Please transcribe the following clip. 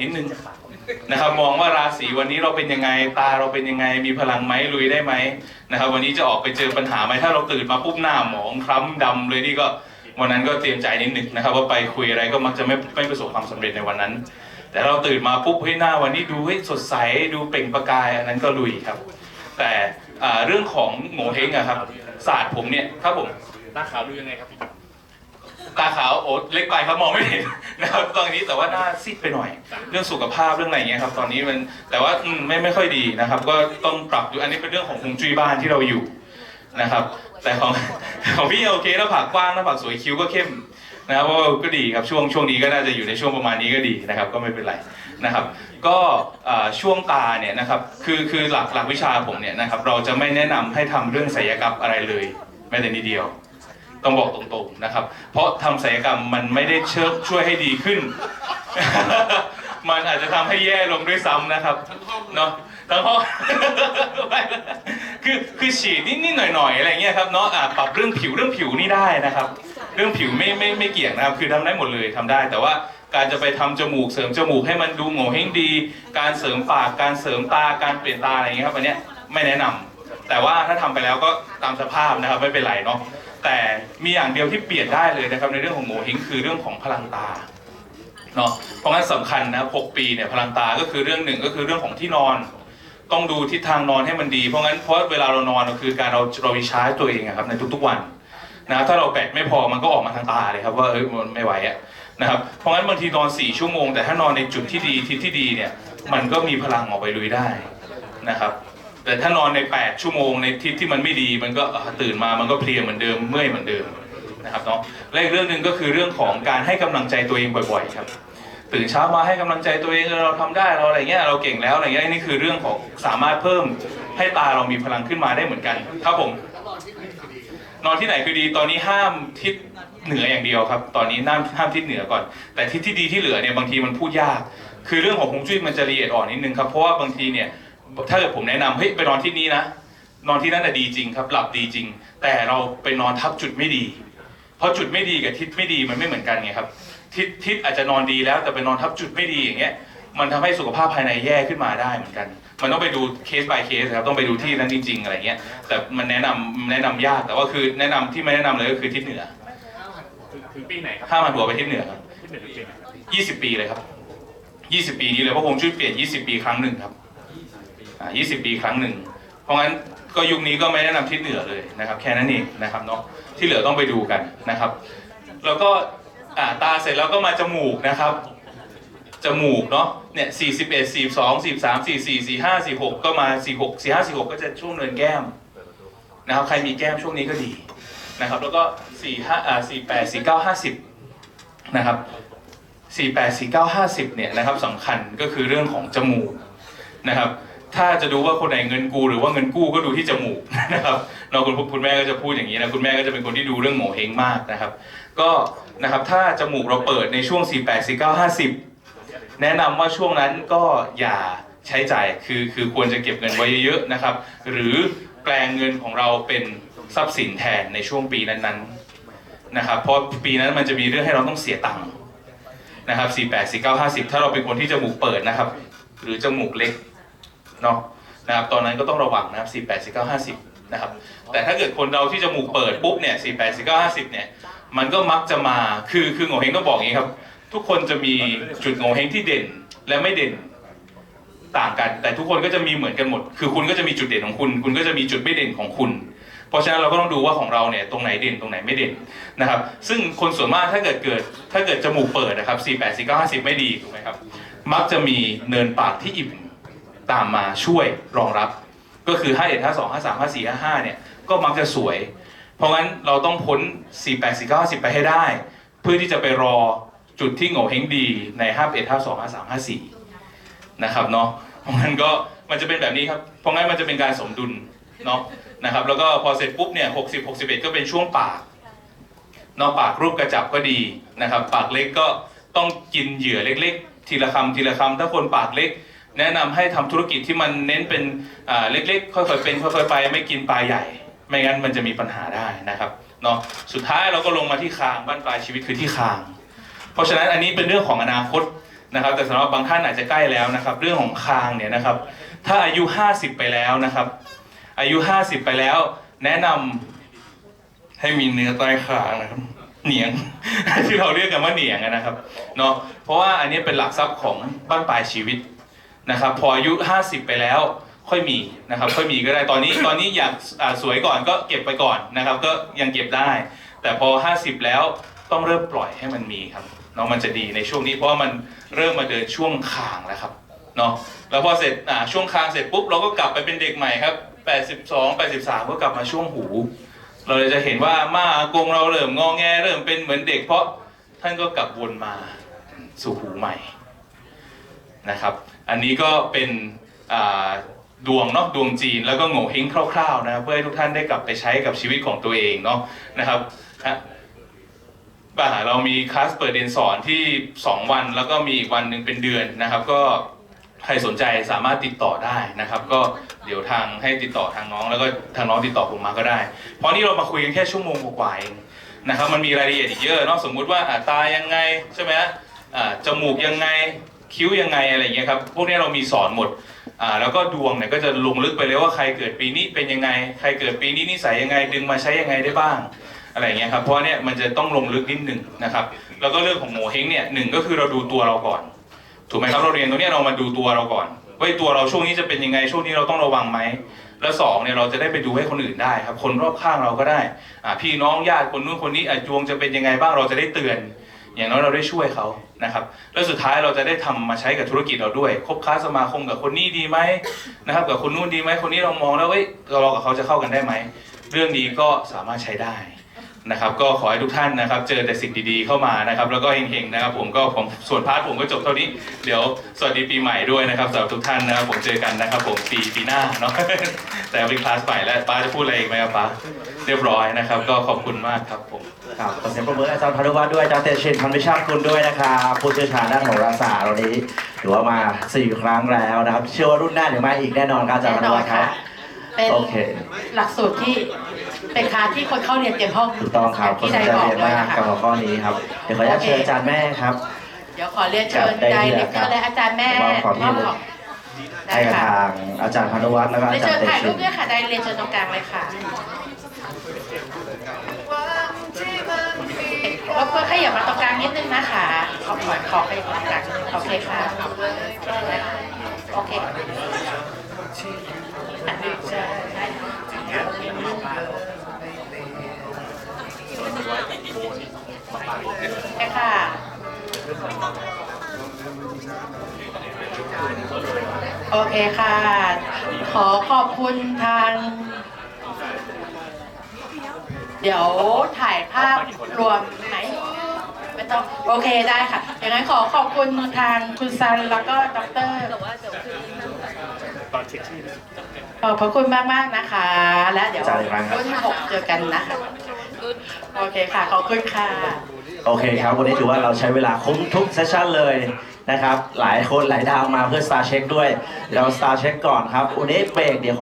นิดนึงนะครับมองว่าราศีวันนี้เราเป็นยังไงตาเราเป็นยังไงมีพลังไหมลุยได้ไหมนะครับวันนี้จะออกไปเจอปัญหาไหมถ้าเราตื่นมาปุ๊บหน้าหมองคล้ำดำเลยนี่ก็วันนั้นก็เตรียมใจนิดนึงนะครับว่าไปคุยอะไรก็มักจะไม่ไม่ประสบความสำเร็จในวันนั้น แต่เราตื่นมาปุ๊บเฮ้ยหน้าวันนี้ดูเฮ้ยสดใสดูเปล่งประกายอันนั้นก็ลุยครับ แต่เรื่องของโงเฮงอะครับศาสตร์ผมเนี่ยครับผมตาขาวดูยังไงครับ ตาขาวโอ้เล็กไปครับมองไม่เห็นนะครับตอนนี้แต่ว่าหน้าซีดไปหน่อย เรื่องสุขภาพเรื่องอะไรเงี้ยครับตอนนี้มันแต่ว่าอืมไม่ไม่ค่อยดีนะครับ ก็ต้องปรับอยู่อันนี้เป็นเรื่องของฮวงจุ้ยบ้านที่เราอยู่นะครับ แต่ของของพี่โอเคหน้าผากกว้างหน้าผากสวยคิ้วก็เข้มนะครับว่าก็ดีครับช่วงช่วงนี้ก็น่าจะอยู่ในช่วงประมาณนี้ก็ดีนะครับ ก็ไม่เป็นไรนะครับ ก็อ่าช่วงตาเนี่ยนะครับคือคือหลักหลักวิชาผมเนี่ยนะครับเราจะไม่แนะนำให้ทำเรื่องศัลยกรรมอะไรเลย แม้แต่นิดเดียว ต้องบอกตรงๆนะครับ เพราะทำศัลยกรรมมันไม่ได้เชิช่วยให้ดีขึ้น มันอาจจะทำให้แย่ลงด้วยซ้ำนะครับเนาะทั้งห้องคือคือฉีดนิดๆหน่อยๆอะไรเงี้ยครับเนาะอะปรับเรื่องผิวเรื่องผิวนี่ได้นะครับ เรื่องผิวไม่ไม่ไม่เกี่ยงนะครับ คือทำได้หมดเลยทำได้ แต่ว่าการจะไปทำจมูกเสริมจมูกให้มันดูโง่เฮงดี การเสริมปากการเสริมตาการเปลี่ยนตาอะไรเงี้ยครับอันเนี้ยไม่แนะนำแต่ว่าถ้าทำไปแล้วก็ตามสภาพนะครับไม่เป็นไรเนาะ แต่มีอย่างเดียวที่เปลี่ยนได้เลยนะครับในเรื่องของโง่เฮงคือเรื่องของพลังตาเนาะเพราะงั้นสำคัญนะครับ6ปีเนี่ยพลังตาก็คือเรื่องหนึ่งก็คือเรื่องของที่นอน ต้องดูทิศทางนอนให้มันดี เพราะงั้นเพราะเวลาเรานอนก็คือการเราเรารีชาร์จตัวเองครับในทุกๆวันนะถ้าเราแบตไม่พอมันก็ออกมาทางตาเลยครับว่าเอ้ยมันไม่ไหวอะนะครับเพราะงั้นบางทีนอน4ชั่วโมงแต่ถ้านอนในจุดที่ดีทิศที่ดีเนี่ยมันก็มีพลังออกไปลุยได้นะครับ แต่ถ้านอนใน 8 ชั่วโมงในทิศที่มันไม่ดี มันก็ตื่นมามันก็เพลียเหมือนเดิมเมื่อยเหมือนเดิมนะครับเนาะและอีกเรื่องหนึ่งก็คือเรื่องของการให้กำลังใจตัวเองบ่อยๆครับ ตื่นเช้ามาให้กำลังใจตัวเองเราทำได้เราอะไรเงี้ยเราเก่งแล้วอะไรเงี้ยนี่คือเรื่องของสามารถเพิ่มให้ตาเรามีพลังขึ้นมาได้เหมือนกันครับผมนอนที่ไหนคือดีตอนนี้ห้ามทิศเหนืออย่างเดียวครับ ตอนนี้ห้ามห้ามทิศเหนือก่อน แต่ทิศที่ดีที่เหลือเนี่ยบางทีมันพูดยาก คือเรื่องของฮวงจุ้ยมันจะละเอียดอ่อนนิดนึงครับเพราะว่าบางทีเนี่ย ถ้าเกิดผมแนะนำเฮ้ยไปนอนที่นี้นะ นอนที่นั่นน่ะดีจริงครับ หลับดีจริง แต่เราไปนอนทับจุดไม่ดี เพราะจุดไม่ดีกับทิศไม่ดีมันไม่เหมือนกันไงครับทิศทิศอาจจะนอนดีแล้ว แต่ไปนอนทับจุดไม่ดีอย่างเงี้ย มันทำให้สุขภาพภายในแย่ขึ้นมาได้เหมือนกัน มันต้องไปดูเคส by เคสครับต้องไปดูที่นั้นจริง ๆ อะไรเงี้ย แต่มันแนะนำแนะนำยากแต่ว่าคือแนะนำที่ไม่แนะนำเลยก็คือทิศเหนือถึงถึงปีไหนครับห้ามหันหัวไปทิศเหนือครับที่เป็นถึงปีไหนครับ20ปีเลยครับ20ปีนี้เลยเพราะผมช่วยเปลี่ยน20ปีครั้งหนึ่งครับอ่า 20 ปีครั้งหนึ่ง เพราะงั้นก็ยุคนี้ก็ไม่แนะนำทิศเหนือเลยนะครับ แค่นั้นเองนะครับเนาะที่เหลือต้องไปดูกันนะครับ แล้วก็อ่าตาเสร็จแล้วก็มาจมูกนะครับจมูกเนาะเนี่ย41 42 43 44 45 46 ก็มา 46 45 46 ก็จะช่วงเนินแก้มนะครับใครมีแก้มช่วงนี้ก็ดีนะครับแล้วก็ 45อ่า48 49 50นะครับ48 49 50เนี่ยนะครับสำคัญก็คือเรื่องของจมูกนะครับ ถ้าจะดูว่าคนไหนเงินกูหรือว่าเงินกู้ก็ดูที่จมูกนะครับเราคุณคุณแม่ก็จะพูดอย่างนี้นะคุณแม่ก็จะเป็นคนที่ดูเรื่องโหมเฮงมากนะครับ ก็นะครับถ้าจมูกเราเปิดในช่วง 48 49 50 แนะนำว่าช่วงนั้นก็อย่าใช้จ่ายคือคือควรจะเก็บเงินไว้เยอะๆนะครับ หรือแปลงเงินของเราเป็นทรัพย์สินแทนในช่วงปีนั้นๆนะครับเพราะปีนั้นมันจะมีเรื่องให้เราต้องเสียตังค์นะครับ 48 49 50 ถ้าเราเป็นคนที่จมูกเปิดนะครับ หรือจมูกเล็ก เนาะนะครับตอนนั้นก็ต้องระวังนะครับ48 49 50นะครับแต่ถ้าเกิดคนเราที่จมูกเปิดปุ๊บเนี่ย48 49 50เนี่ยมันก็มักจะมาคือคือโงเฮงต้องบอกอย่างนี้ครับ ทุกคนจะมีจุดโงเฮงที่เด่นและไม่เด่นต่างกัน แต่ทุกคนก็จะมีเหมือนกันหมด คือคุณก็จะมีจุดเด่นของคุณ คุณก็จะมีจุดไม่เด่นของคุณ เพราะฉะนั้นเราก็ต้องดูว่าของเราเนี่ยตรงไหนเด่นตรงไหนไม่เด่นนะครับ ซึ่งคนส่วนมากถ้าเกิดเกิด ถ้าเกิดจมูกเปิดนะครับ 48 49 50 ไม่ดีถูกไหมครับ มักจะมีเนินปากที่อิ่ม ตามมาช่วยรองรับ ก็คือ 51 52 53 54 55 เนี่ย ก็มักจะสวย เพราะงั้นเราต้องพ้น 48 49 50ไปให้ได้ เพื่อที่จะไปรอจุดที่โง่เฮงดีใน 51 52 53 54 นะครับเนาะ เพราะงั้นก็มันจะเป็นแบบนี้ครับ เพราะงั้นมันจะเป็นการสมดุลเนาะนะครับ แล้วก็พอเสร็จปุ๊บเนี่ย60 61 ก็เป็นช่วงปากเนาะปากรูปกระจับก็ดีนะครับ ปากเล็กก็ต้องกินเหยื่อเล็ก ๆ ทีละคำทีละคำถ้าคนปากเล็ก แนะนำให้ทำธุรกิจที่มันเน้นเป็นเล็กๆ ค่อยๆเป็นค่อยๆไปไม่กินปลาใหญ่ ไม่งั้นมันจะมีปัญหาได้นะครับเนาะสุดท้ายเราก็ลงมาที่คางบ้านปลายชีวิตคือที่คาง เพราะฉะนั้นอันนี้เป็นเรื่องของอนาคตนะครับ แต่สำหรับบางท่านอาจจะใกล้แล้วนะครับ เรื่องของคางเนี่ยนะครับ ถ้าอายุ 50 ไปแล้วนะครับ อายุ 50 ไปแล้ว แนะนำให้มีเนื้อใต้คางนะครับเหนียงที่เราเรียกกันว่าเหนียงนะครับเนาะเพราะว่าอันนี้เป็นหลักทรัพย์ของบ้านปลายชีวิต นะครับพออายุ 50 ไปแล้วค่อยมีนะครับค่อยมีก็ได้ตอนนี้ตอนนี้อยากสวยก่อนก็เก็บไปก่อนนะครับ ก็ยังเก็บได้ แต่พอ 50 แล้วต้องเริ่มปล่อยให้มันมีครับเนาะมันจะดีในช่วงนี้เพราะว่ามันเริ่มมาเดินช่วงคางแล้วครับเนาะแล้วพอเสร็จช่วงคางเสร็จปุ๊บเราก็กลับไปเป็นเด็กใหม่ครับ 82 83 ก็กลับมาช่วงหู เราเลยจะเห็นว่ามาอากงเราเริ่มงอแงเริ่มเป็นเหมือนเด็ก เพราะท่านก็กลับวนมาสู่หูใหม่นะครับ อันนี้ก็เป็นดวงเนาะดวงจีนแล้วก็โง่เฮงคร่าวๆนะครับเพื่อให้ทุกท่านได้กลับไปใช้กับชีวิตของตัวเองเนาะนะครับฮะบ่าเรามีคลาสเปิดเรียนสอนที่ 2 วัน แล้วก็มีอีกวันหนึ่งเป็นเดือนนะครับ ก็ใครสนใจสามารถติดต่อได้นะครับ ก็เดี๋ยวทางให้ติดต่อทางน้อง แล้วก็ทางน้องติดต่อผมมาก็ได้ เพราะนี่เรามาคุยกันแค่ชั่วโมงกว่าๆเองนะครับมันมีรายละเอียดอีกเยอะเนาะสมมุติว่าอ่าตายังไงใช่ไหมฮะจมูกยังไง คิ้วยังไงอะไรอย่างเงี้ยครับพวกนี้เรามีสอนหมดอ่าแล้วก็ดวงเนี่ยก็จะลงลึกไปเลยว่าใครเกิดปีนี้เป็นยังไง ใครเกิดปีนี้นิสัยยังไง ดึงมาใช้ยังไงได้บ้างอะไรอย่างเงี้ยครับเพราะว่าเนี่ยมันจะต้องลงลึกนิดหนึ่งนะครับ แล้วก็เรื่องของโงเฮงเนี่ยหนึ่งก็คือเราดูตัวเราก่อน ถูกไหมครับเราเรียนตรงเนี้ยเรามาดูตัวเราก่อนว่าตัวเราช่วงนี้จะเป็นยังไงช่วงนี้เราต้องระวังไหมแล้วสองเนี่ยเราจะได้ไปดูให้คนอื่นได้ครับ คนรอบข้างเราก็ได้อ่าพี่น้องญาติคนนู้นคนนี้อะดวงจะเป็นยังไงบ้างเราจะได้เตือน อย่างน้อยเราได้ช่วยเขานะครับแล้วสุดท้ายเราจะได้ทำมาใช้กับธุรกิจเราด้วย คบค้าสมาคมกับคนนี้ดีไหมนะครับกับคนนู้นดีไหมคนนี้เรามองแล้วเอ้ยเรากับเขาจะเข้ากันได้ไหมเรื่องนี้ก็สามารถใช้ได้นะครับก็ขอให้ทุกท่านนะครับ เจอแต่สิ่งดีๆเข้ามานะครับ แล้วก็เฮงๆนะครับ ผมก็ผมส่วนพาร์ทผมก็จบเท่านี้ เดี๋ยวสวัสดีปีใหม่ด้วยนะครับสำหรับทุกท่านนะครับผมเจอกันนะครับ ผมปีปีหน้าเนาะแต่เป็นคลาสใหม่แล้วป้าจะพูดอะไรอีกไหมครับป้าเรียบร้อยนะครับ ก็ขอบคุณมากครับผม ครับขอเสียงปรบมือให้อาจารย์พานุวัฒน์ด้วยอาจารย์เตชินพันวิชาคุณด้วยนะครับผู้เชี่ยวชาญด้านโหราศาสตร์วันนี้ถือว่ามาสี่ครั้งแล้วนะครับ เชื่อว่ารุ่นหน้าเดี๋ยวมาอีกแน่นอนครับอาจารย์แน่พานนุอวันฒน์คค่ะรับ เป็นโอเค หลักสูตรที่เป็นคลาสที่คนเข้าเรียนเตรียมห้องถูกต้องครับคนที่สใดนใจบอกเรียนเลยมากนะคะกับหัวข้อนี้ครับ เดี๋ยวขออนุญาตเชิญอาจารย์แม่ครับ เดี๋ยวขอเรียนเชิญจัไดดได้เรเลยกคเตรัอบร์และอาจารย์แม่มอบของที่ระลึกมอบได้ให้กับค่ะทางอาจารย์พานุวัฒน์แล้วก็เรีอายนจารเชิญย์เตถ่ายชิรูนปด้วยค่ะไดเรียนเชิญตรงกลางเลยค่ะ รบกวนขยับมาตรงกลางนิดนึงนะคะ ขอขอขอไปตรงกลางโอเคค่ะโอเคอันนี้จะค่ะโอเคค่ะ ขอขอบคุณทาง เดี๋ยวถ่ายภาพรวมไหมไม่ต้องโอเคได้ค่ะ อย่างนั้นขอขอบคุณทางคุณซันแล้วก็ดรตอนเช็คชื่อนะขอบพระคุณมากมากนะคะ และเดี๋ยวรุ่นหกเจอกันนะคะโอเคค่ะ ขอบคุณค่ะ โอเคครับ วันนี้ถือว่าเราใช้เวลาคุ้มทุกเซสชั่นเลยนะครับ หลายคนหลายดาวมาเพื่อ Star Check ด้วย เรา Star Check ก่อนครับ วันนี้เบรกเดี๋ยว